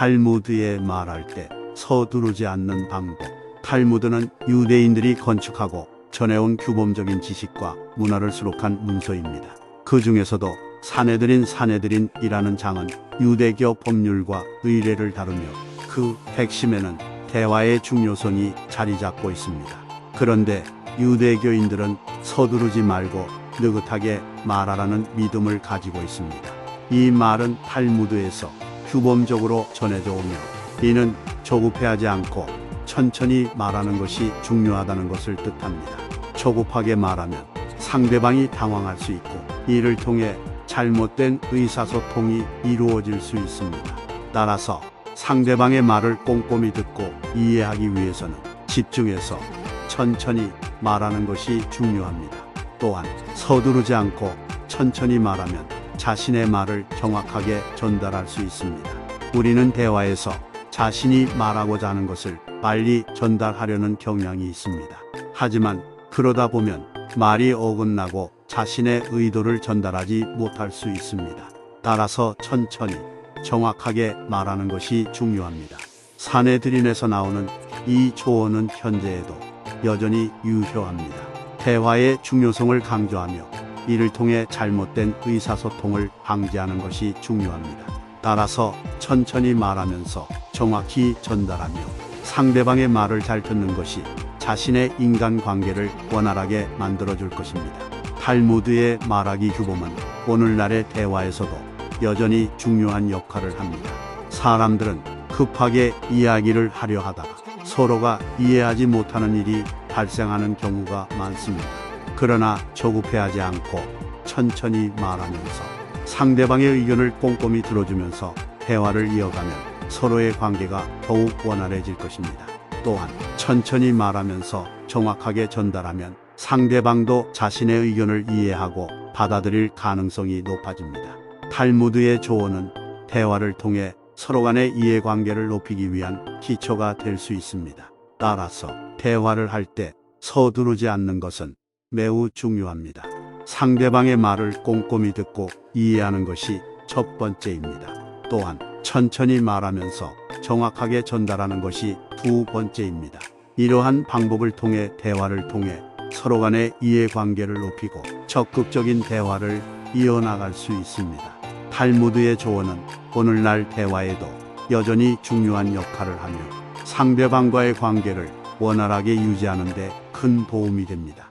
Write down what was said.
탈무드에 말할 때 서두르지 않는 방법. 탈무드는 유대인들이 건축하고 전해온 규범적인 지식과 문화를 수록한 문서입니다. 그 중에서도 사내들인 사내들인이라는 장은 유대교 법률과 의례를 다루며 그 핵심에는 대화의 중요성이 자리 잡고 있습니다. 그런데 유대교인들은 서두르지 말고 느긋하게 말하라는 믿음을 가지고 있습니다. 이 말은 탈무드에서 규범적으로 전해져 오며 이는 조급해하지 않고 천천히 말하는 것이 중요하다는 것을 뜻합니다. 조급하게 말하면 상대방이 당황할 수 있고 이를 통해 잘못된 의사소통이 이루어질 수 있습니다. 따라서 상대방의 말을 꼼꼼히 듣고 이해하기 위해서는 집중해서 천천히 말하는 것이 중요합니다. 또한 서두르지 않고 천천히 말하면 자신의 말을 정확하게 전달할 수 있습니다. 우리는 대화에서 자신이 말하고자 하는 것을 빨리 전달하려는 경향이 있습니다. 하지만 그러다 보면 말이 어긋나고 자신의 의도를 전달하지 못할 수 있습니다. 따라서 천천히 정확하게 말하는 것이 중요합니다. 사내들인에서 나오는 이 조언은 현재에도 여전히 유효합니다. 대화의 중요성을 강조하며 이를 통해 잘못된 의사소통을 방지하는 것이 중요합니다. 따라서 천천히 말하면서 정확히 전달하며 상대방의 말을 잘 듣는 것이 자신의 인간관계를 원활하게 만들어줄 것입니다. 탈무드의 말하기 규범은 오늘날의 대화에서도 여전히 중요한 역할을 합니다. 사람들은 급하게 이야기를 하려 하다가 서로가 이해하지 못하는 일이 발생하는 경우가 많습니다. 그러나 조급해하지 않고 천천히 말하면서 상대방의 의견을 꼼꼼히 들어주면서 대화를 이어가면 서로의 관계가 더욱 원활해질 것입니다. 또한 천천히 말하면서 정확하게 전달하면 상대방도 자신의 의견을 이해하고 받아들일 가능성이 높아집니다. 탈무드의 조언은 대화를 통해 서로 간의 이해관계를 높이기 위한 기초가 될 수 있습니다. 따라서 대화를 할 때 서두르지 않는 것은 매우 중요합니다. 상대방의 말을 꼼꼼히 듣고 이해하는 것이 첫 번째입니다. 또한 천천히 말하면서 정확하게 전달하는 것이 두 번째입니다. 이러한 방법을 통해 대화를 통해 서로 간의 이해관계를 높이고 적극적인 대화를 이어나갈 수 있습니다. 탈무드의 조언은 오늘날 대화에도 여전히 중요한 역할을 하며 상대방과의 관계를 원활하게 유지하는 데 큰 도움이 됩니다.